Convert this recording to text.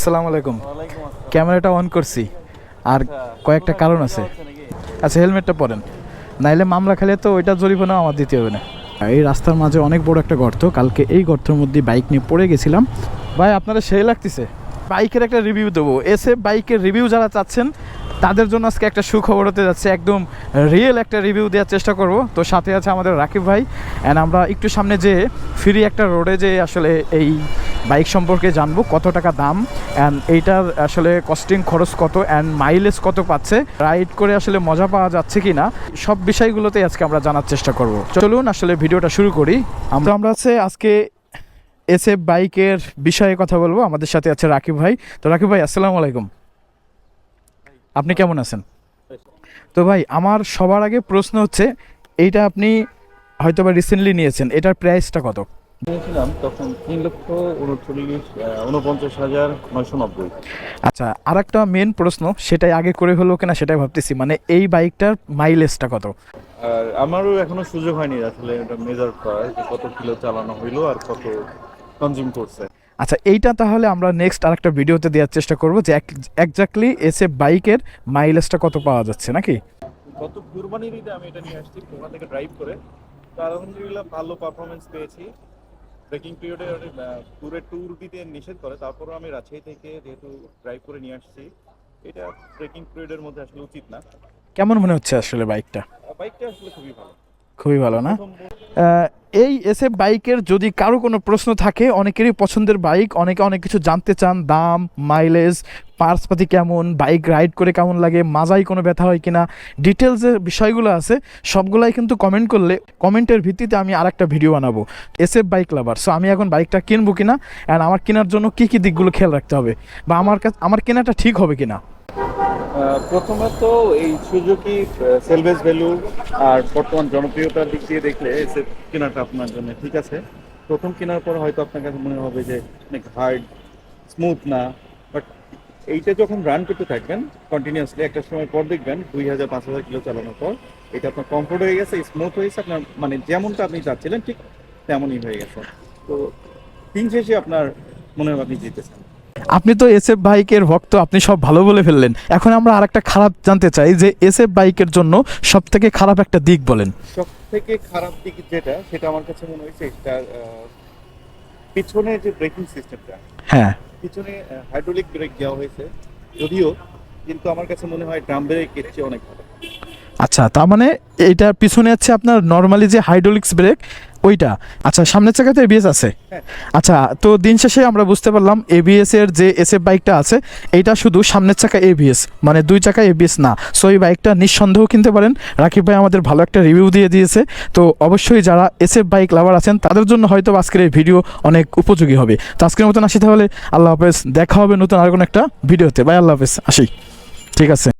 আসসালামু আলাইকুম। ক্যামেরাটা অন করছি। আর কয়েকটা কারণ আছে। আচ্ছা হেলমেটটা পরেন। নাইলে মামলা খেলে তো ওইটা জরিমানা আমার দিতে হবে না। এই রাস্তার মাঝে অনেক বড় একটা গর্ত। কালকে এই গর্তের মধ্যে বাইক নিয়ে পড়ে গেছিলাম। ভাই, আপনারা সেই লাগতেছে। বাইকের একটা রিভিউ দেবো। এসে বাইকের রিভিউ যারা চাচ্ছেন, তাদের জন্য আজকে একটা সুখবর হতে যাচ্ছে। একদম রিয়েল একটা রিভিউ দেওয়ার চেষ্টা করব। তো সাথে আছে আমাদের রাকিব ভাই। অ্যান্ড আমরা একটু সামনে যে ফ্রি একটা রোডে যে আসলে এই বাইক সম্পর্কে জানব, কত টাকা দাম। অ্যান্ড এইটার আসলে কস্টিং খরচ কত অ্যান্ড মাইলেজ কত পাচ্ছে? রাইড করে আসলে মজা পাওয়া যাচ্ছে কি না সব বিষয়গুলোতে আজকে আমরা জানার চেষ্টা করব। চলুন আসলে ভিডিওটা শুরু করি। আমরা আমরা আছে আজকে এস এফ বাইকের বিষয়ে কথা বলব। আমাদের সাথে আছে রাকিব ভাই। তো রাকিব ভাই, আসসালামু আলাইকুম। আপনি কেমন আছেন? তো ভাই, আমার সবার আগে প্রশ্ন হচ্ছে, এইটা আপনি হয়তো বা রিসেন্টলি নিয়েছেন। এটার প্রাইসটা কত? নিয়েছিলাম তখন তিন লক্ষ উনচল্লিশ উনপঞ্চাশ হাজার নয়শো নব্বই। আচ্ছা আর একটা মেন প্রশ্ন সেটাই আগে করে হলো কিনা সেটাই ভাবতেছি মানে এই বাইকটার মাইলেজটা কত? আর আমারও এখনও সুযোগ হয়নি আসলে এটা মেজার করার যে কত কিলো চালানো হইল আর কত কনজিউম করছে। আচ্ছা এইটা তাহলে আমরা নেক্সট আরেকটা ভিডিওতে দেওয়ার চেষ্টা করব যে একজাক্টলি এসে বাইকের মাইলেজটা কত পাওয়া যাচ্ছে নাকি? গত কুরবানির ঈদে আমি এটা নিয়ে আসছি ওখান থেকে ড্রাইভ করে। তো আলহামদুলিল্লাহ ভালো পারফরমেন্স পেয়েছি। ব্রেকিং পিরিয়ডে ট্যুরে ট্যুর দিতে নিষেধ করে। তারপরও আমি রাজশাহী থেকে যেহেতু ড্রাইভ করে নিয়ে আসছি এটা ব্রেকিং পিরিয়ডের মধ্যে আসলে উচিত না। কেমন মনে হচ্ছে আসলে বাইকটা বাইকটা আসলে খুবই ভালো। খুবই ভালো না? এই এসএফ বাইকের যদি কারও কোনো প্রশ্ন থাকে, অনেকেরই পছন্দের বাইক, অনেকে অনেক কিছু জানতে চান, দাম মাইলেজ পার্সপাতি কেমন, বাইক রাইড করে কেমন লাগে মাজাই কোনো ব্যথা হয় কিনা ডিটেলসের বিষয়গুলো আছে, সবগুলাই কিন্তু কমেন্ট করলে কমেন্টের ভিত্তিতে আমি আরেকটা ভিডিও বানাবো, এসএফ বাইক লাভার সো আমি এখন বাইকটা কিনবো কিনা অ্যান্ড আমার কেনার জন্য কী কী দিকগুলো খেয়াল রাখতে হবে, বা আমার কাছে, আমার কেনাটা ঠিক হবে কিনা। প্রথমত এই সুজুকি সেলভেজ ভ্যালু আর বর্তমান জনপ্রিয়তার দিক দিয়ে দেখলে কেনাটা আপনার জন্য ঠিক আছে। প্রথম কেনার পর হয়তো আপনার কাছে মনে হবে যে অনেক হার্ড স্মুথ না। বাট এইটা যখন রান করতে থাকবেন কন্টিনিউয়াসলি একটা সময় পর দেখবেন দুই হাজার, পাঁচ হাজার কিলো চালানোর পর এটা আপনার কমফোর্ট হয়ে গেছে স্মুথ হয়েছে আপনার মানে যেমনটা আপনি চাচ্ছিলেন ঠিক তেমনই হয়ে গেছে। তো দিন শেষে আপনার মনে হবে আপনি জিতেছেন। আপনি তো এসএফ বাইকের ভক্ত আপনি সব ভালো বলে ফেললেন। এখন আমরা আরেকটা খারাপ জানতে চাই যে এস এফ বাইকের জন্য সব থেকে খারাপ একটা দিক বলেন। সব থেকে খারাপ দিক যেটা সেটা আমার কাছে মনে হয়েছে এটা পিছনে যে ব্রেকিং সিস্টেমটা হ্যাঁ। পিছনে হাইড্রোলিক ব্রেক দেওয়া হয়েছে। যদিও কিন্তু আমার কাছে মনে হয় ড্রাম ব্রেকের চেয়ে অনেক ভালো। আচ্ছা তার মানে এইটার পিছনে আছে আপনার নর্মালি যে হাইড্রোলিক্স ব্রেক ওইটা। আচ্ছা সামনের চাকাতে এবিএস আছে। আচ্ছা তো দিন শেষে আমরা বুঝতে পারলাম এবিএস এর যে এসএফ বাইকটা আছে এইটা শুধু সামনের চাকা এবিএস মানে দুই চাকা এবিএস না। সো এই বাইকটা নিঃসন্দেহ কিনতে পারেন। রাকিব ভাই আমাদের ভালো একটা রিভিউ দিয়ে দিয়েছে। তো অবশ্যই যারা এসএফ বাইক লাভার আছেন, তাদের জন্য হয়তো আজকের এই ভিডিও অনেক উপযোগী হবে। তো আজকের মতন আসি তাহলে। আল্লাহ হাফেজ। দেখা হবে নতুন আর কোনো একটা ভিডিওতে। বাই আল্লাহ হাফেজ। আসি। ঠিক আছে।